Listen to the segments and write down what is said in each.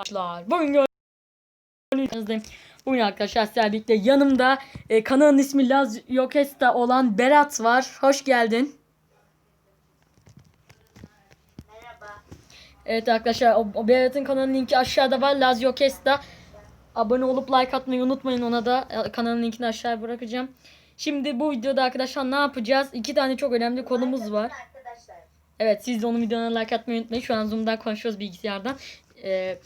Arkadaşlar bugün gördüğünüz Bugün arkadaşlar sizlerle birlikte yanımda e, kanalın ismi Laz Yokesta olan Berat var. Hoş geldin. Merhaba. Evet arkadaşlar o, o Berat'ın kanalının linki aşağıda var. Laz Yokesta. Abone olup like atmayı unutmayın ona da. E, Kanalın linkini aşağıya bırakacağım. Şimdi bu videoda arkadaşlar ne yapacağız? İki tane çok önemli konumuz var. Evet siz de onun videona like atmayı unutmayın. Şu an Zoom'dan konuşuyoruz bilgisayardan. Ee,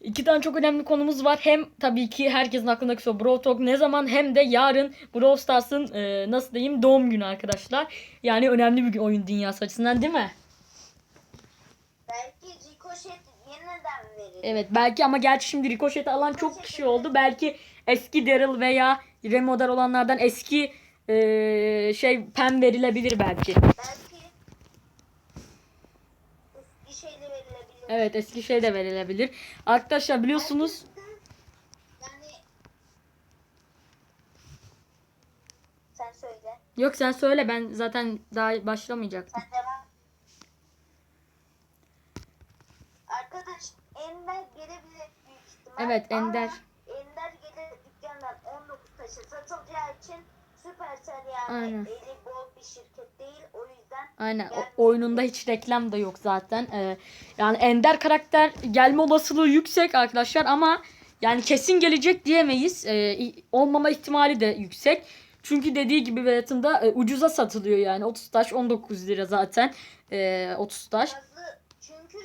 iki tane çok önemli konumuz var. Hem tabii ki herkesin aklındaki soru Brawl Talk ne zaman hem de yarın Brawl Stars'ın e, nasıl diyeyim doğum günü arkadaşlar. Yani önemli bir gün oyun dünyası açısından değil mi? Belki Ricochet yeniden verir. Evet belki ama gerçi şimdi Ricochet'i alan çok kişi oldu. Belki eski Daryl veya Remodel olanlardan eski e, şey pen verilebilir belki. Belki eski şeyle verilebilir. Evet eski şey de verilebilir. Arkadaşlar biliyorsunuz Yani sen söyle. Yok sen söyle ben zaten daha başlamayacaktım. Sen devam. Arkadaş Ender gelebilir büyük ihtimal. Evet, Ender. Ama Ender gelir dükkandan 19 taşı satılacağı için Supercell yani Aynen. eli bol bir şirket değil. O Aynen o, oyununda hiç reklam da yok zaten. Ee, yani Ender karakter gelme olasılığı yüksek arkadaşlar ama yani kesin gelecek diyemeyiz. Ee, olmama ihtimali de yüksek. Çünkü dediği gibi Berat'ın da e, ucuza satılıyor yani 30 taş 19 lira zaten. Ee, 30 taş. çünkü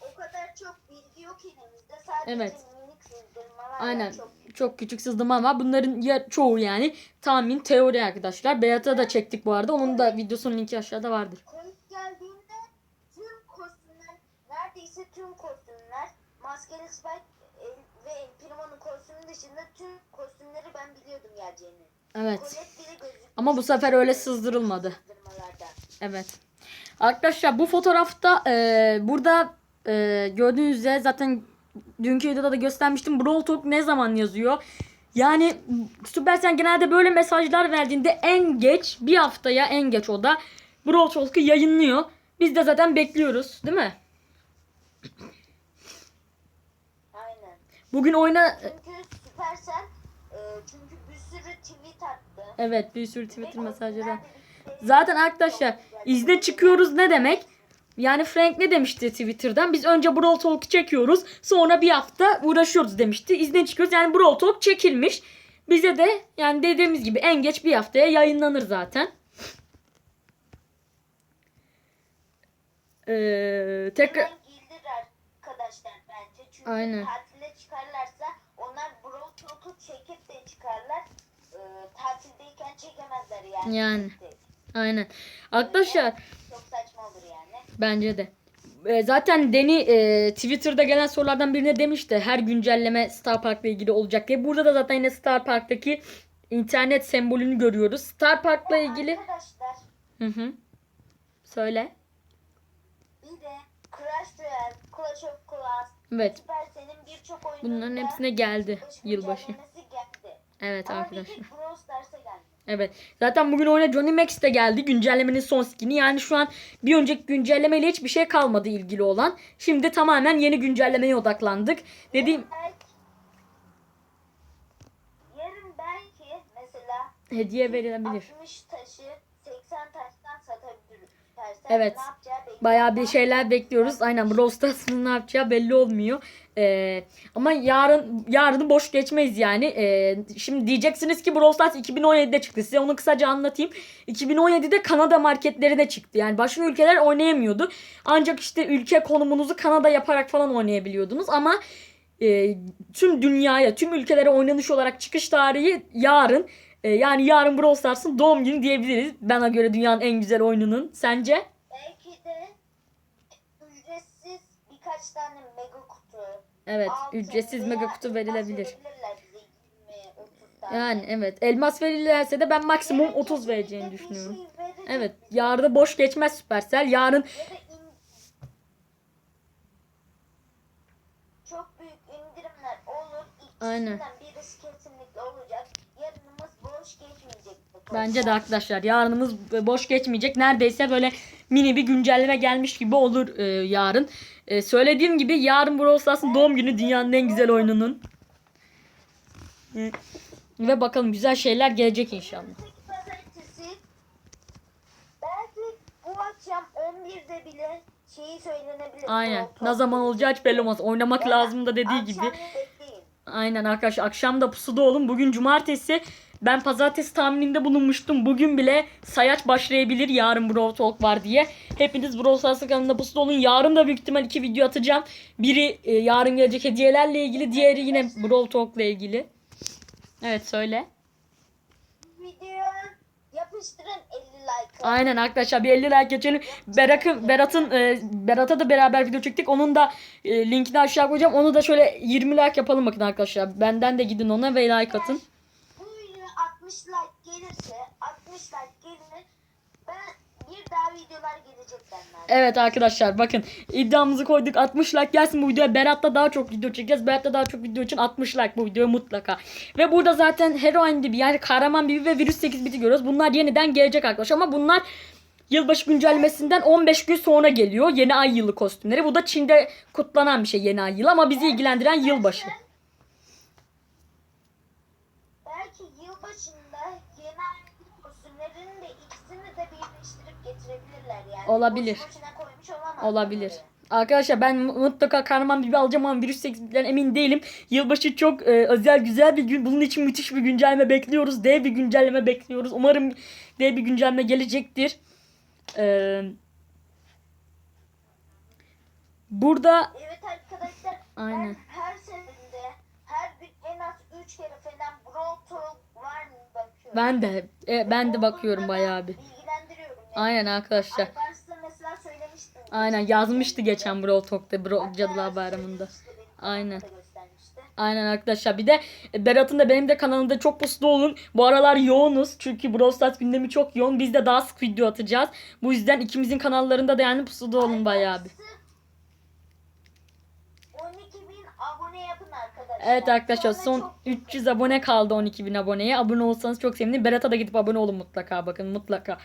o kadar çok bilgi yok elimizde. Sadece Evet. Sızdırmalar Aynen. Çok Çok küçük sızdım ama bunların ya çoğu yani tahmin teori arkadaşlar. Berat'a da çektik bu arada. Onun da videosunun linki aşağıda vardır. Komik geldiğinde tüm kostümler, neredeyse tüm kostümler, maskeli Spike e, ve Primo'nun kostümü dışında tüm kostümleri ben biliyordum geleceğini. Evet. Ama bu sefer öyle sızdırılmadı. Evet. Arkadaşlar bu fotoğrafta e, burada e, gördüğünüz üzere zaten dünkü videoda da göstermiştim. Brawl Talk ne zaman yazıyor? Yani Supercell genelde böyle mesajlar verdiğinde en geç bir haftaya en geç o da Brawl Talk'ı yayınlıyor. Biz de zaten bekliyoruz değil mi? Aynen. Bugün oyna... Çünkü Supercell e, çünkü bir sürü tweet attı. Evet bir sürü Twitter mesajları. Zaten arkadaşlar izne çıkıyoruz ne demek? Yani Frank ne demişti Twitter'dan? Biz önce Brawl Talk çekiyoruz. Sonra bir hafta uğraşıyoruz demişti. İzne çıkıyoruz. Yani Brawl Talk çekilmiş. Bize de yani dediğimiz gibi en geç bir haftaya yayınlanır zaten. Ee, tekrar Hemen gelir arkadaşlar bence. Çünkü Aynen. tatile çıkarlarsa onlar Brawl Talk'u çekip de çıkarlar. E, tatildeyken çekemezler yani. Yani. Aynen. Arkadaşlar Çok saçma olur yani. Bence de. Ee, Zaten Deni e, Twitter'da gelen sorulardan birine demişti her güncelleme Star Park'la ilgili olacak diye. Burada da zaten yine Star Park'taki internet sembolünü görüyoruz. Star Park'la ilgili Arkadaşlar hı hı. Söyle. bir de Clash Royale, Clash of Clans, Evet. Supercell'in birçok oyununda Bunların hepsine geldi yılbaşı geldi. Evet Ama arkadaşlar. Brawl Stars'a geldi. Evet. Zaten bugün oyuna Johnny Max de geldi. Güncellemenin son skin'i. Yani şu an bir önceki güncellemeyle hiçbir şey kalmadı ilgili olan. Şimdi tamamen yeni güncellemeye odaklandık. Dediğim yarın belki mesela hediye verilebilir. 60 taşı 80 taştan Evet. Bayağı bir şeyler bekliyoruz. Aynen Brawl Stars'ın ne yapacağı belli olmuyor. Ee, ama yarın yarını boş geçmeyiz yani. Ee, şimdi diyeceksiniz ki Brawl Stars 2017'de çıktı. Size onu kısaca anlatayım. 2017'de Kanada marketlerine çıktı. Yani başka ülkeler oynayamıyordu. Ancak işte ülke konumunuzu Kanada yaparak falan oynayabiliyordunuz. Ama e, tüm dünyaya, tüm ülkelere oynanış olarak çıkış tarihi yarın. E, yani yarın Brawl Stars'ın doğum günü diyebiliriz. Bana göre dünyanın en güzel oyununun. Sence? Belki de ücretsiz birkaç tane mega kutu. Evet, altın ücretsiz veya mega kutu elmas verilebilir. verebilirler bize 20, 30 tane. Yani evet, elmas verirlerse de ben maksimum Yarın 30 kesinlikle vereceğini bir düşünüyorum. şey verecek. Evet, yarın boş geçmez Supercell. Yarın Ya da in- çok büyük indirimler olur. İkisinden Aynen. birisi kesinlikle olacak. Boş geçmeyecek. Bence de arkadaşlar yarınımız boş geçmeyecek. Neredeyse böyle mini bir güncelleme gelmiş gibi olur e, yarın. E, söylediğim gibi yarın Brawl Stars'ın doğum günü dünyanın en güzel oyununun. E, ve bakalım güzel şeyler gelecek inşallah. Peki pazartesi belki bu akşam 11'de bile şeyi söylenebilir. Aynen. Ne zaman olacağı hiç belli olmaz. Oynamak lazım da dediği gibi. akşam. Aynen arkadaşlar akşam da pusuda olun. Bugün cumartesi. Ben pazartesi tahmininde bulunmuştum. Bugün bile sayaç başlayabilir. Yarın Brawl Talk var diye. Hepiniz Brawl Stars kanalında pusuda olun. Yarın da büyük ihtimal iki video atacağım. Biri e, yarın gelecek hediyelerle ilgili. Diğeri yine Brawl Talk'la ilgili. Evet söyle. Videoya yapıştırın 50 like. Aynen arkadaşlar bir 50 like geçelim. Berat'ın Berat'ın e, Berat'a da beraber video çektik. Onun da e, linkini aşağı koyacağım. Onu da şöyle 20 like yapalım bakın arkadaşlar. Benden de gidin ona ve like atın. Bu video 60 like gelirse 60 like gelir ben bir daha videolar gelecek benden. Evet arkadaşlar bakın. İddiamızı koyduk 60 like gelsin bu videoya. Berat'la daha çok video çekeceğiz. Berat'la daha çok video için 60 like bu videoya mutlaka. Ve burada zaten heroin gibi yani kahraman gibi ve virüs 8 biti görüyoruz. Bunlar yeniden gelecek arkadaşlar ama bunlar yılbaşı güncellemesinden 15 gün sonra geliyor. Yeni ay yılı kostümleri. Bu da Çin'de kutlanan bir şey yeni ay yılı ama bizi ilgilendiren yılbaşı Belki yılbaşında yeni aylık kostümlerinin de ikisini de birleştirip getirebilirler yani. Olabilir. Olabilir. Arkadaşlar ben mutlaka kahraman bibi alacağım ama virüs 8'den emin değilim. Yılbaşı çok e, özel güzel bir gün. Bunun için müthiş bir güncelleme bekliyoruz. Dev bir güncelleme bekliyoruz. Umarım dev bir güncelleme gelecektir. Ee, burada Evet arkadaşlar Aynen. ben her seferinde her gün en az 3 kere falan Brawl Talk var mı bakıyorum. ben de e, ben de bakıyorum bayağı bir. Aynen arkadaşlar. Alparslan mesela söylemiştim. Aynen yazmıştı geçen Brawl Talk'ta Bro, Cadılar Bayramı'nda. Aynen. Aynen arkadaşlar. Bir de Berat'ın da benim de kanalımda çok puslu olun. Bu aralar yoğunuz. Çünkü Brawl Stars gündemi çok yoğun. Biz de daha sık video atacağız. Bu yüzden ikimizin kanallarında da yani pusuda olun bayağı bir. 12 bin abone yapın arkadaşlar. Evet arkadaşlar son çok 300 abone kaldı 12 bin aboneye. Abone olsanız çok sevinirim. Berat'a da gidip abone olun mutlaka bakın mutlaka.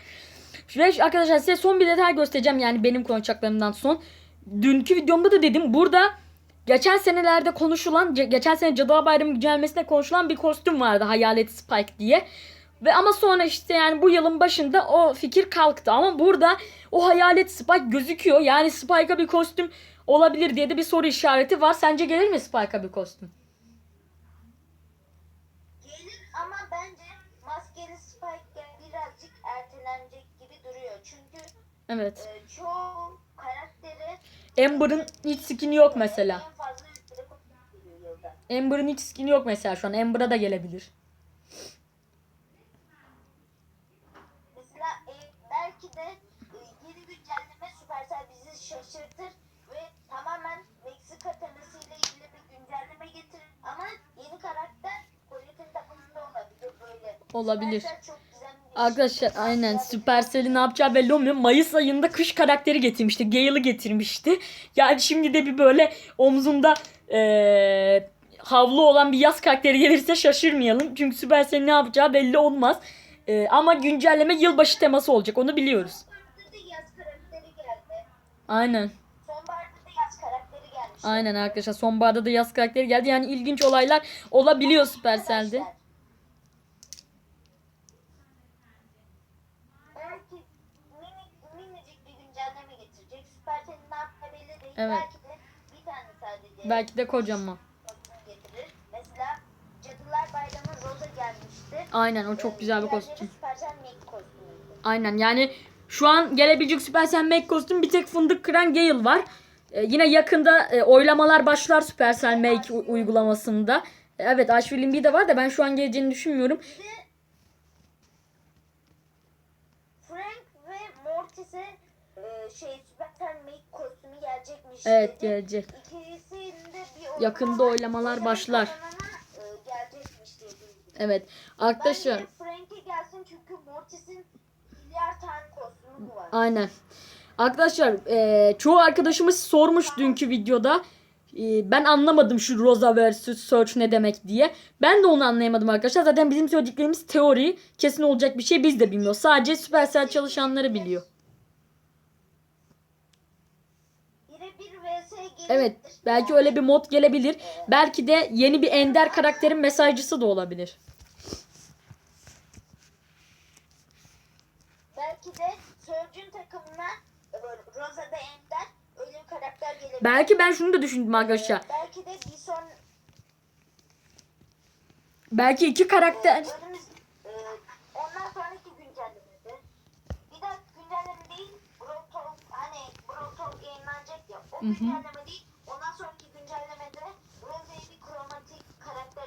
Ve arkadaşlar size son bir detay göstereceğim yani benim konuşacaklarımdan son. Dünkü videomda da dedim burada geçen senelerde konuşulan geçen sene Cadılar Bayramı güncellemesinde konuşulan bir kostüm vardı Hayalet Spike diye. Ve ama sonra işte yani bu yılın başında o fikir kalktı ama burada o Hayalet Spike gözüküyor. Yani Spike'a bir kostüm olabilir diye de bir soru işareti var. Sence gelir mi Spike'a bir kostüm? gelir ama bence maskeli Spike birazcık ertelenecek gibi duruyor. Çünkü Evet. e, çoğu karakteri Amber'ın hiç skin'i yok mesela. en fazla yılda. Amber'ın hiç skin'i yok mesela şu an. Amber'a da gelebilir. Mesela e, belki de e, yeni güncelleme Supercell bizi şaşırtır ve tamamen Meksika temasıyla ilgili bir güncelleme getirir. Ama yeni karakter Colette'in takımında olabilir böyle. Olabilir. Supercell çok Arkadaşlar aynen Supercell'in ne yapacağı belli olmuyor. Mayıs ayında kış karakteri getirmişti. Gale'ı getirmişti. Yani şimdi de bir böyle omzunda eee, havlu olan bir yaz karakteri gelirse şaşırmayalım. Çünkü Supercell'in ne yapacağı belli olmaz. Eee, ama güncelleme yılbaşı teması olacak onu biliyoruz. Aynen. Aynen arkadaşlar sonbaharda da yaz karakteri geldi. Yani ilginç olaylar olabiliyor Supercell'de. Arkadaşlar, Belki minik, minicik bir güncelleme getirecek. Supercell'in ne yapacağı belli değil. Evet. Belki de bir tane sadece Belki de kocaman. Mesela Cadılar Bayramı Rosa gelmişti. Aynen o çok Ee, güzel bir kostüm. Kostümüydü. Aynen yani şu an gelebilecek Supercell Make kostüm bir tek fındık kıran Gale var. Ee, yine yakında e, oylamalar başlar Supercell Make u- uygulamasında. E, Evet Aşvil Limbi de var da ben şu an geleceğini düşünmüyorum. Bir de Frank ve Mortis'e e, şey Supercell Make kostümü gelecekmiş. Evet gelecek. Yakında oylamalar Oylama başlar. Evet arkadaşlar aynen. Arkadaşlar e, çoğu arkadaşımız sormuş dünkü videoda. e, ben anlamadım şu Rosa vs Search ne demek diye. Ben de onu anlayamadım arkadaşlar. Zaten bizim söylediklerimiz teori. Kesin olacak bir şey biz de bilmiyoruz. Sadece Supercell çalışanları biliyor. Birebir vs gelebilir. Evet belki öyle bir mod gelebilir. Belki de yeni bir ender karakterin mesajcısı da olabilir. Belki de Surgeon takımına böyle Rosa'da Ender öyle bir karakter gelebilir. Belki ben şunu da düşündüm arkadaşlar. Belki de bir son Belki iki karakter... önümüz e, ondan sonraki güncellemede bir daha güncelleme değil Brawl Talk hani Brawl Talk ondan sonraki güncellemede Rosa'ya bir kromatik karakter.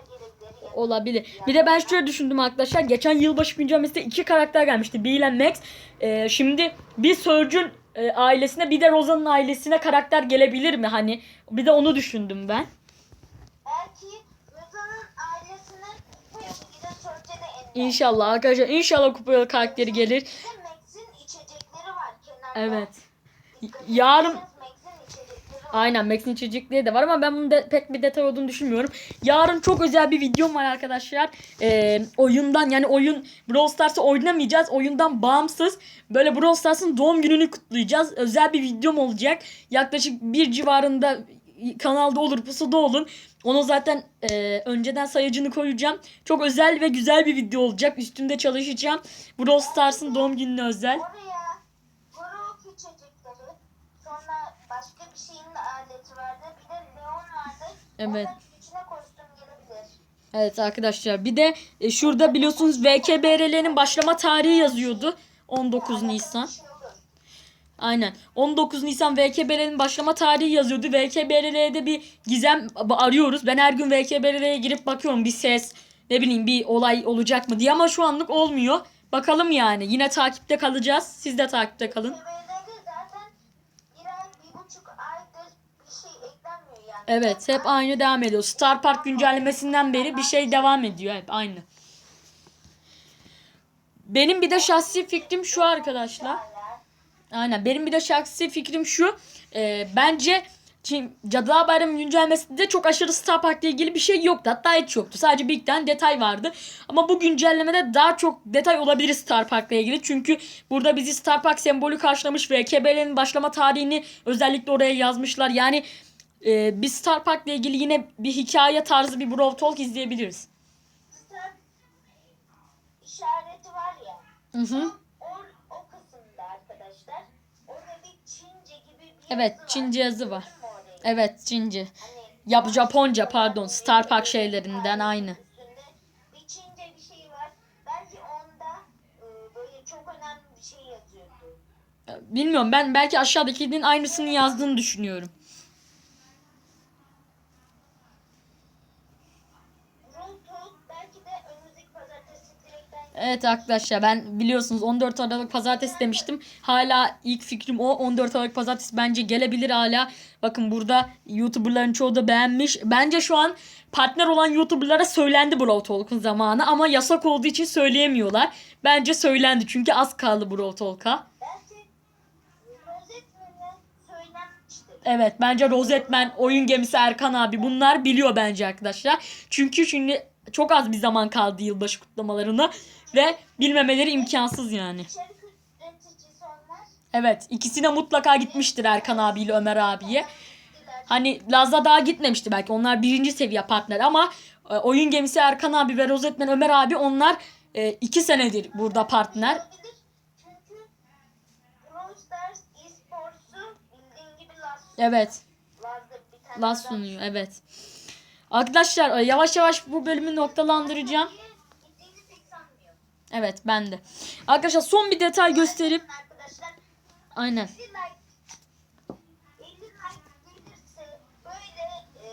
Olabilir. Bir de ben şöyle düşündüm arkadaşlar. Geçen yılbaşı güncellemesinde iki karakter gelmişti. Bill and Max. Ee, şimdi bir Surge'ün e, ailesine bir de Rosa'nın ailesine karakter gelebilir mi? Hani bir de onu düşündüm ben. Belki Rosa'nın ailesine. İnşallah arkadaşlar. İnşallah kupayalı karakteri gelir. Bir de Max'in içecekleri var kenarda. Evet. Yarın ederseniz Max'in içecekleri var. Aynen Max'in içecekleri de var ama ben bunun de, pek bir detay olduğunu düşünmüyorum. Yarın çok özel bir videom var arkadaşlar. Ee, oyundan yani oyun Brawl Stars'ı oynamayacağız. Oyundan bağımsız böyle Brawl Stars'ın doğum gününü kutlayacağız. Özel bir videom olacak. Yaklaşık bir civarında kanalda olur pusuda olun. Onu zaten e, önceden sayacını koyacağım. Çok özel ve güzel bir video olacak. Üstünde çalışacağım. Brawl Stars'ın doğum gününe özel. Oraya Gorok içecekleri, sonra başka bir şeyin de aleti vardı. Bir de Leon vardı. Evet. Onların içine kostüm gelebilir. Evet arkadaşlar bir de e, şurada biliyorsunuz VKBRL'nin başlama tarihi yazıyordu. 19 Nisan. Aynen. 19 Nisan VKBRL'nin başlama tarihi yazıyordu. VKBRL'de bir gizem arıyoruz. Ben her gün VKBRL'ye girip bakıyorum bir ses ne bileyim bir olay olacak mı diye ama şu anlık olmuyor. Bakalım yani. Yine takipte kalacağız. Siz de takipte kalın. TV'de zaten bir ay, bir buçuk aydır bir şey eklenmiyor yani. Evet hep aynı devam ediyor. Star Park güncellemesinden beri bir şey devam ediyor. Hep aynı. Benim bir de şahsi fikrim şu arkadaşlar. Aynen benim bir de şahsi fikrim şu. Ee, bence Şimdi Cadılar Bayramı güncellemesinde çok aşırı Star Park'la ilgili bir şey yoktu. Hatta hiç yoktu. Sadece bir tane detay vardı. Ama bu güncellemede daha çok detay olabilir Star Park'la ilgili. Çünkü burada bizi Star Park sembolü karşılamış ve KBL'nin başlama tarihini özellikle oraya yazmışlar. Yani e, biz Star Park'la ilgili yine bir hikaye tarzı bir Brawl Talk izleyebiliriz. Star işareti var ya. Hı hı. O, o kısımda arkadaşlar. Orada bir Çince gibi bir Evet yazı var. Çince yazı var. Mü orayı? Evet Çince. Hani Yap Japonca pardon Star Park şeylerinden aynı. üstünde bir Çince bir şey var. Belki onda e, böyle çok önemli bir şey yazıyordu. Bilmiyorum ben belki aşağıdakinin aynısını yazdığını düşünüyorum. Roll Talk belki de önümüzdeki pazartesi direkten Evet arkadaşlar ben biliyorsunuz 14 Aralık pazartesi demiştim. Hala ilk fikrim o 14 Aralık pazartesi bence gelebilir hala. Bakın burada YouTuber'ların çoğu da beğenmiş. Bence şu an partner olan YouTuber'lara söylendi Brawl Talk'un zamanı ama yasak olduğu için söyleyemiyorlar. Bence söylendi çünkü az kaldı Brawl Talk'a. Evet bence Rosetman, oyun gemisi Erkan abi bunlar biliyor bence arkadaşlar. Çünkü şimdi çok az bir zaman kaldı yılbaşı kutlamalarına ve bilmemeleri imkansız yani. Evet ikisine mutlaka gitmiştir Erkan abiyle Ömer abiye. Hani Laz'a daha gitmemişti belki onlar birinci seviye partner ama e, oyun gemisi Erkan abi ve Rosetman Ömer abi onlar e, iki senedir burada partner. Evet. Laz sunuyor evet. Arkadaşlar e, yavaş yavaş bu bölümü noktalandıracağım. Evet ben de. Arkadaşlar son bir detay gösterip aynen. 50 like 50 like gelirse böyle e,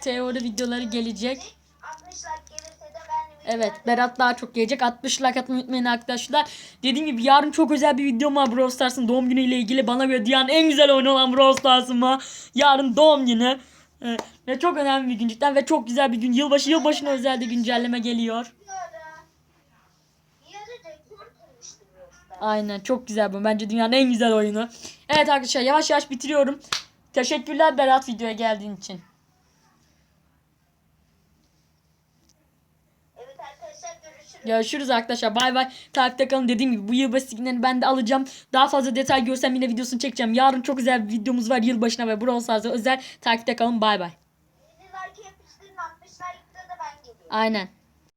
Teori videoları gelecek. 60 like gelirse de ben Evet Berat daha çok gelecek. 60 like atmayı unutmayın arkadaşlar. Dediğim gibi yarın çok özel bir videom var Brawl Stars'ın doğum günüyle ilgili. Bana göre dünyanın en güzel oyunu olan Brawl Stars'ın var. Yarın doğum günü. Ee, ve çok önemli bir gün cidden ve çok güzel bir gün. Yılbaşı yılbaşına özel de güncelleme geliyor. bir ara bir ara rekor kırmıştı Brawl Stars. Aynen çok güzel bu. Bence dünyanın en güzel oyunu. Evet arkadaşlar yavaş yavaş bitiriyorum. Teşekkürler Berat videoya geldiğin için. Evet arkadaşlar görüşürüz. Görüşürüz arkadaşlar. Bay bay. Takipte kalın. Dediğim gibi bu yılbaşı skinlerini ben de alacağım. Daha fazla detay görsem yine videosunu çekeceğim. Yarın çok güzel bir videomuz var yılbaşına ve Brawl Stars'a özel. Takipte kalın. Bay bay. Yeni like yapıştırın 60 like'da da ben geliyorum. Aynen.